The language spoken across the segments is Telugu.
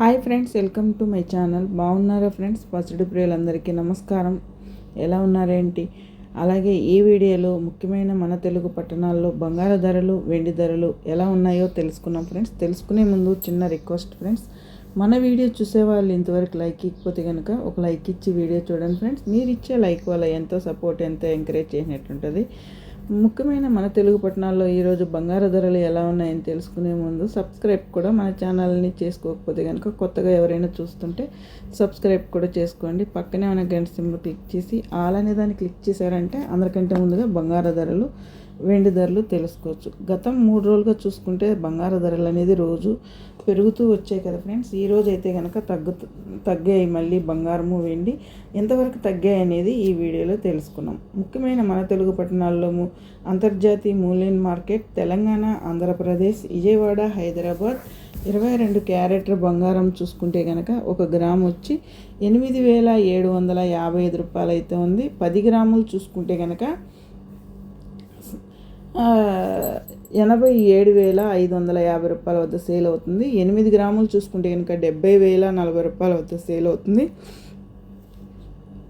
Hi friends welcome to my channel. బాగున్నారా ఫ్రెండ్స్? పసిడి ప్రియులందరికీ నమస్కారం. ఎలా ఉన్నారేంటి? అలాగే ఈ వీడియోలో ముఖ్యమైన మన తెలుగు పట్టణాల్లో బంగారు ధరలు వెండి ధరలు ఎలా ఉన్నాయో తెలుసుకున్నాం ఫ్రెండ్స్. తెలుసుకునే ముందు చిన్న రిక్వెస్ట్ ఫ్రెండ్స్. మన వీడియో చూసే వాళ్ళు ఇంతవరకు లైక్ ఇకపోతే కనుక ఒక లైక్ ఇచ్చి వీడియో చూడండి ఫ్రెండ్స్. మీరు ఇచ్చే లైక్ వల్ల ఎంతో సపోర్ట్ ఎంతో ఎంకరేజ్ చేసినట్టుంటుంది. ముఖ్యమైన మన తెలుగు పట్టణాల్లో ఈరోజు బంగారు ధరలు ఎలా ఉన్నాయని తెలుసుకునే ముందు సబ్స్క్రైబ్ కూడా మన ఛానల్ని చేసుకోకపోతే కనుక కొత్తగా ఎవరైనా చూస్తుంటే సబ్స్క్రైబ్ కూడా చేసుకోండి. పక్కనే ఉన్న గంట సింబల్ క్లిక్ చేసి ఆల్ అనే దాన్ని క్లిక్ చేశారంటే అందరికంటే ముందుగా బంగారు ధరలు వెండి ధరలు తెలుసుకోవచ్చు. గతం మూడు రోజులుగా చూసుకుంటే బంగారు ధరలు అనేది రోజు పెరుగుతూ వచ్చాయి కదా ఫ్రెండ్స్. ఈ రోజు అయితే కనుక తగ్గు తగ్గాయి మళ్ళీ బంగారము వెండి ఎంతవరకు తగ్గాయి అనేది ఈ వీడియోలో తెలుసుకున్నాం. ముఖ్యమైన మన తెలుగు పట్టణాల్లో అంతర్జాతీయ మూలైన్ మార్కెట్ తెలంగాణ ఆంధ్రప్రదేశ్ విజయవాడ హైదరాబాద్ ఇరవై రెండు క్యారెటర్ బంగారం చూసుకుంటే కనుక ఒక గ్రామ్ వచ్చి ఎనిమిది వేల ఏడు వందల యాభై ఐదు రూపాయలు అయితే ఉంది. పది గ్రాములు చూసుకుంటే కనుక ఎనభై ఏడు వేల ఐదు వందల యాభై రూపాయల వద్ద సేల్ అవుతుంది. ఎనిమిది గ్రాములు చూసుకుంటే కనుక డెబ్బై వేల నలభై రూపాయల వద్ద సేల్ అవుతుంది.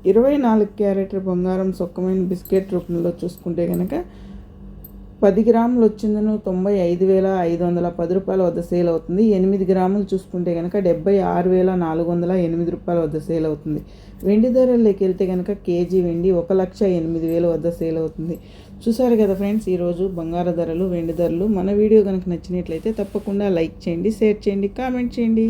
ఇరవై నాలుగు క్యారెట్ బంగారం సొక్కమైన బిస్కెట్ రూపంలో చూసుకుంటే కనుక పది గ్రాములు వచ్చిందను తొంభై ఐదు వేల ఐదు వందల పది రూపాయల వద్ద సేల్ అవుతుంది. ఎనిమిది గ్రాములు చూసుకుంటే కనుక డెబ్బై ఆరు వేల నాలుగు వందల ఎనిమిది రూపాయల వద్ద సేల్ అవుతుంది. వెండి ధరల్లోకి వెళ్తే కనుక కేజీ వెండి ఒక లక్ష ఎనిమిది వేల వద్ద సేల్ అవుతుంది. చూసారు కదా ఫ్రెండ్స్ ఈరోజు బంగారు ధరలు వెండి ధరలు. మన వీడియో కనుక నచ్చినట్లయితే తప్పకుండా లైక్ చేయండి షేర్ చేయండి కామెంట్ చేయండి.